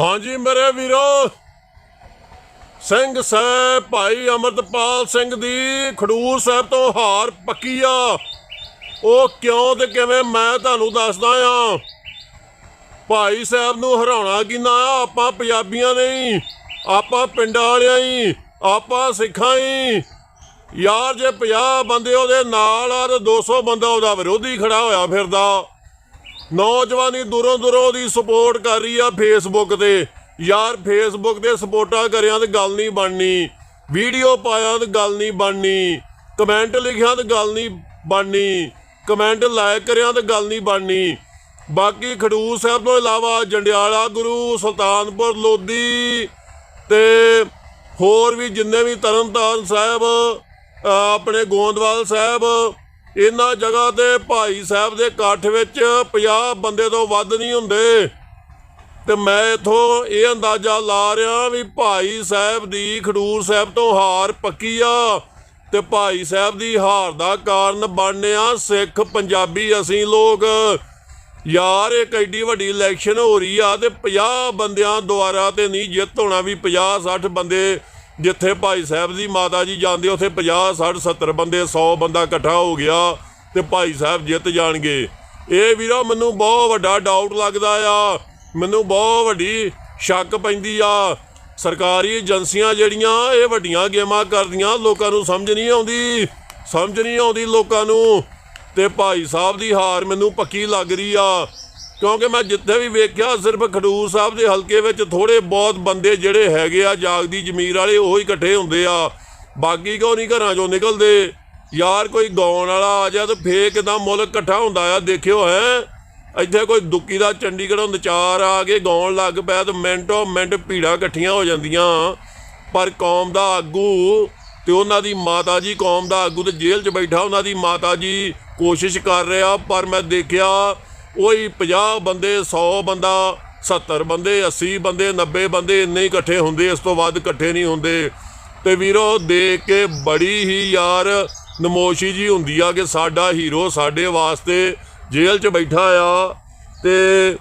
ਹਾਂਜੀ ਮੇਰੇ ਵੀਰੋ। ਸਿੰਘ ਸਾਹਿਬ, ਭਾਈ ਅਮਰਤਪਾਲ ਸਿੰਘ ਦੀ ਖਡੂਰ ਸਾਹਿਬ ਤੋਂ ਹਾਰ ਪੱਕੀ ਆ। ਉਹ ਕਿਉਂ ਤੇ ਕਿਵੇਂ ਮੈਂ ਤੁਹਾਨੂੰ ਦੱਸਦਾ ਆ ਭਾਈ ਸਾਹਿਬ ਨੂੰ ਹਰਾਉਣਾ ਕਿੰਨਾ ਆ? ਆਪਾਂ ਪੰਜਾਬੀਆਂ ਨੇ ਆਪਾਂ ਪਿੰਡਾਂ ਵਾਲਿਆਂ ਹੀ, ਆਪਾਂ ਸਿੱਖਾਂ ਹੀ। ਯਾਰ ਜੇ 50 ਬੰਦੇ ਉਹਦੇ ਨਾਲ ਆ, ਤੇ 200 ਬੰਦਾ ਉਹਦਾ ਵਿਰੋਧੀ ਖੜਾ ਹੋਇਆ ਫਿਰਦਾ। ਨੌਜਵਾਨੀ ਦੂਰੋਂ ਦੂਰੋਂ ਦੀ ਸਪੋਰਟ ਕਰ ਰਹੀ ਆ ਫੇਸਬੁੱਕ ਤੇ। ਯਾਰ ਫੇਸਬੁੱਕ ਤੇ ਸਪੋਰਟਾਂ ਕਰਿਆ ਤੇ ਗੱਲ ਨਹੀਂ ਬਣਨੀ। ਵੀਡੀਓ ਪਾਇਆ ਤੇ ਗੱਲ ਨਹੀਂ ਬਣਨੀ। ਕਮੈਂਟ ਲਿਖਿਆ ਤੇ ਗੱਲ ਨਹੀਂ ਬਣਨੀ। ਕਮੈਂਟ ਲਾਇਕ ਕਰਿਆ ਤੇ ਗੱਲ ਨਹੀਂ ਬਣਨੀ। ਬਾਕੀ ਖਡੂਰ ਸਾਹਿਬ ਤੋਂ ਇਲਾਵਾ ਜੰਡਿਆਲਾ ਗੁਰੂ ਸੁਲਤਾਨਪੁਰ ਲੋਧੀ ਤੇ ਹੋਰ ਵੀ ਜਿੰਨੇ ਵੀ ਤਰਨਤਾਰਨ ਸਾਹਿਬ ਆਪਣੇ ਗੋਂਦਵਾਲ ਸਾਹਿਬ ਇਹਨਾਂ ਜਗ੍ਹਾ ਤੇ ਭਾਈ ਸਾਹਿਬ ਦੇ ਇਕੱਠ ਵਿੱਚ 50 ਬੰਦੇ ਤੋਂ ਵੱਧ ਨਹੀਂ ਹੁੰਦੇ। ਤੇ ਮੈਂ ਇਥੋਂ ਇਹ ਅੰਦਾਜ਼ਾ ਲਾ ਰਿਹਾ ਵੀ ਭਾਈ ਸਾਹਿਬ ਦੀ ਖਡੂਰ ਸਾਹਿਬ ਤੋਂ ਹਾਰ ਪੱਕੀ ਆ ਤੇ ਭਾਈ ਸਾਹਿਬ ਦੀ ਹਾਰ ਦਾ ਕਾਰਨ ਬਣਿਆ ਸਿੱਖ ਪੰਜਾਬੀ ਅਸੀਂ ਲੋਕ। ਯਾਰ ਇਹ ਐਡੀ ਵੱਡੀ ਇਲੈਕਸ਼ਨ ਹੋ ਰਹੀ ਆ ਤੇ 50 ਬੰਦਿਆਂ ਦੁਆਰਾ ਤੇ ਨਹੀਂ ਜਿੱਤ ਹੋਣਾ ਵੀ 50 60 ਬੰਦੇ ਜਿੱਥੇ ਭਾਈ ਸਾਹਿਬ ਦੀ ਮਾਤਾ ਜੀ ਜਾਂਦੇ, ਉੱਥੇ 50 60 70 ਬੰਦੇ 100 ਬੰਦਾ ਇਕੱਠਾ ਹੋ ਗਿਆ ਤੇ ਭਾਈ ਸਾਹਿਬ ਜਿੱਤ ਜਾਣਗੇ। ਇਹ ਵੀਰੋ ਮੈਨੂੰ ਬਹੁਤ ਵੱਡਾ ਡਾਊਟ ਲੱਗਦਾ ਆ। ਮੈਨੂੰ ਬਹੁਤ ਵੱਡੀ ਸ਼ੱਕ ਪੈਂਦੀ ਆ। ਸਰਕਾਰੀ ਏਜੰਸੀਆਂ ਜਿਹੜੀਆਂ, ਇਹ ਵੱਡੀਆਂ ਗੇਮਾਂ ਕਰਦੀਆਂ, ਲੋਕਾਂ ਨੂੰ ਸਮਝ ਨਹੀਂ ਆਉਂਦੀ। ਸਮਝ ਨਹੀਂ ਆਉਂਦੀ ਲੋਕਾਂ ਨੂੰ। ਤੇ ਭਾਈ ਸਾਹਿਬ ਦੀ ਹਾਰ ਮੈਨੂੰ ਪੱਕੀ ਲੱਗ ਰਹੀ ਆ। ਕਿਉਂਕਿ ਮੈਂ ਜਿੱਥੇ ਵੀ ਵੇਖਿਆ, ਸਿਰਫ ਖਡੂਰ ਸਾਹਿਬ ਦੇ ਹਲਕੇ ਵਿੱਚ ਥੋੜੇ ਬਹੁਤ ਬੰਦੇ ਜਿਹੜੇ ਹੈਗੇ ਆ ਜਾਗਦੀ ਜ਼ਮੀਰ ਵਾਲੇ, ਉਹ ਹੀ ਇਕੱਠੇ ਹੁੰਦੇ ਆ। ਬਾਕੀ ਕਿਉਂ ਨਹੀਂ ਘਰਾਂ ਚੋਂ ਨਿਕਲਦੇ? ਯਾਰ ਕੋਈ ਗਾਉਣ ਵਾਲਾ ਆ ਜਾ ਤਾਂ ਫੇਰ ਕਿਦਾਂ ਮੁਲਕ ਇਕੱਠਾ ਹੁੰਦਾ ਆ? ਦੇਖਿਓ ਹੈ, ਇੱਥੇ ਕੋਈ ਦੁੱਕੀ ਦਾ ਚੰਡੀਗੜ੍ਹੋਂ ਨਚਾਰ ਆ ਕੇ ਗਾਉਣ ਲੱਗ ਪਿਆ ਤਾਂ ਮਿੰਟੋ ਮਿੰਟ ਭੀੜਾਂ ਇਕੱਠੀਆਂ ਹੋ ਜਾਂਦੀਆਂ। ਪਰ ਕੌਮ ਦਾ ਆਗੂ ਤੇ ਉਹਨਾਂ ਦੀ ਮਾਤਾ ਜੀ, ਕੌਮ ਦਾ ਆਗੂ ਤੇ ਜੇਲ੍ਹ 'ਚ ਬੈਠਾ ਉਹਨਾਂ ਦੀ ਮਾਤਾ ਜੀ ਕੋਸ਼ਿਸ਼ ਕਰ ਰਿਹਾ, ਪਰ ਮੈਂ ਦੇਖਿਆ ਉਹੀ 50 ਬੰਦੇ 100 ਬੰਦਾ 70 ਬੰਦੇ 80 ਬੰਦੇ 90 ਬੰਦੇ ਇੰਨੇ ਹੀ ਇਕੱਠੇ ਹੁੰਦੇ, ਇਸ ਤੋਂ ਵੱਧ ਇਕੱਠੇ ਨਹੀਂ ਹੁੰਦੇ। ਤੇ ਵੀਰੋ, ਦੇਖ ਕੇ ਬੜੀ ਹੀ ਯਾਰ ਨਮੋਸ਼ੀ ਜੀ ਹੁੰਦੀ ਆ ਕਿ ਸਾਡਾ ਹੀਰੋ ਸਾਡੇ ਵਾਸਤੇ ਜੇਲ੍ਹ 'ਚ ਬੈਠਾ ਆ ਤੇ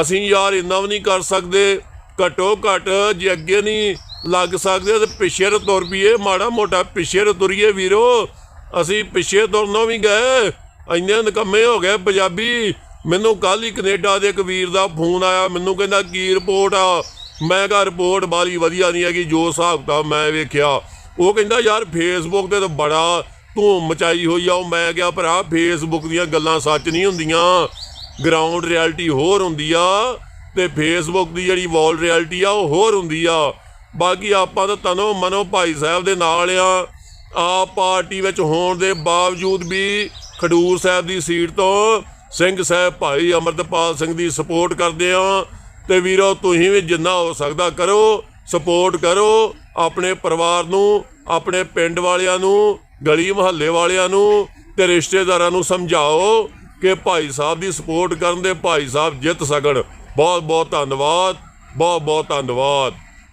ਅਸੀਂ ਯਾਰ ਇੰਨਾ ਵੀ ਨਹੀਂ ਕਰ ਸਕਦੇ। ਘਟੋ ਘਟ ਜੇ ਅੱਗੇ ਨਹੀਂ ਲੱਗ ਸਕਦੇ ਤੇ ਪਿੱਛੇ ਰ ਤੁਰ ਪਈਏ, ਮਾੜਾ ਮੋਟਾ ਪਿੱਛੇ ਰ ਤੁਰੀਏ ਵੀਰੋ। ਅਸੀਂ ਪਿੱਛੇ ਤੁਰਨੋਂ ਵੀ ਗਏ, ਇੰਨੇ ਨਕੰਮੇ ਹੋ ਗਏ ਪੰਜਾਬੀ। ਮੈਨੂੰ ਕੱਲ ਹੀ ਕੈਨੇਡਾ ਦੇ ਇੱਕ ਵੀਰ ਦਾ ਫੋਨ ਆਇਆ, ਮੈਨੂੰ ਕਹਿੰਦਾ, ਕੀ ਰਿਪੋਰਟ ਆ? ਮੈਂ ਕਿਹਾ ਰਿਪੋਰਟ ਬਾਲੀ ਵਧੀਆ ਨਹੀਂ ਹੈਗੀ, ਜੋ ਹਿਸਾਬ ਕਿਤਾਬ ਮੈਂ ਵੇਖਿਆ। ਉਹ ਕਹਿੰਦਾ, ਯਾਰ ਫੇਸਬੁੱਕ ਤੇ ਤਾਂ ਬੜਾ ਧੂਮ ਮਚਾਈ ਹੋਈ ਆ। ਉਹ ਮੈਂ ਕਿਹਾ, ਭਰਾ ਫੇਸਬੁੱਕ ਦੀਆਂ ਗੱਲਾਂ ਸੱਚ ਨਹੀਂ ਹੁੰਦੀਆਂ। ਗਰਾਊਂਡ ਰਿਐਲਿਟੀ ਹੋਰ ਹੁੰਦੀ ਆ ਤੇ ਫੇਸਬੁੱਕ ਦੀ ਜਿਹੜੀ ਵਾਲ ਰਿਐਲਿਟੀ ਆ, ਉਹ ਹੋਰ ਹੁੰਦੀ ਆ। ਬਾਕੀ ਆਪਾਂ ਤਾਂ ਤਨੋ ਮਨੋ ਭਾਈ ਸਾਹਿਬ ਦੇ ਨਾਲ ਆ। ਆਪ ਪਾਰਟੀ ਵਿੱਚ ਹੋਣ ਦੇ ਬਾਵਜੂਦ ਵੀ ਖਡੂਰ ਸਾਹਿਬ ਦੀ ਸੀਟ ਤੋਂ ਸਿੰਘ ਸਾਹਿਬ ਭਾਈ ਅਮਰਤਪਾਲ ਸਿੰਘ ਦੀ ਸਪੋਰਟ ਕਰਦੇ ਆ ਤੇ ਵੀਰੋ, ਤੁਸੀਂ ਵੀ ਜਿੰਨਾ ਹੋ ਸਕਦਾ ਕਰੋ ਸਪੋਰਟ ਕਰੋ ਆਪਣੇ ਪਰਿਵਾਰ ਨੂੰ, ਆਪਣੇ ਪਿੰਡ ਵਾਲਿਆਂ ਨੂੰ, ਗਲੀ ਮੁਹੱਲੇ ਵਾਲਿਆਂ ਨੂੰ ਤੇ ਰਿਸ਼ਤੇਦਾਰਾਂ ਨੂੰ ਸਮਝਾਓ ਕਿ ਭਾਈ ਸਾਹਿਬ ਦੀ ਸਪੋਰਟ ਕਰਨ ਦੇ ਭਾਈ ਸਾਹਿਬ ਜਿੱਤ ਸਕਣ। ਬਹੁਤ ਬਹੁਤ ਧੰਨਵਾਦ ਬਹੁਤ ਬਹੁਤ ਧੰਨਵਾਦ।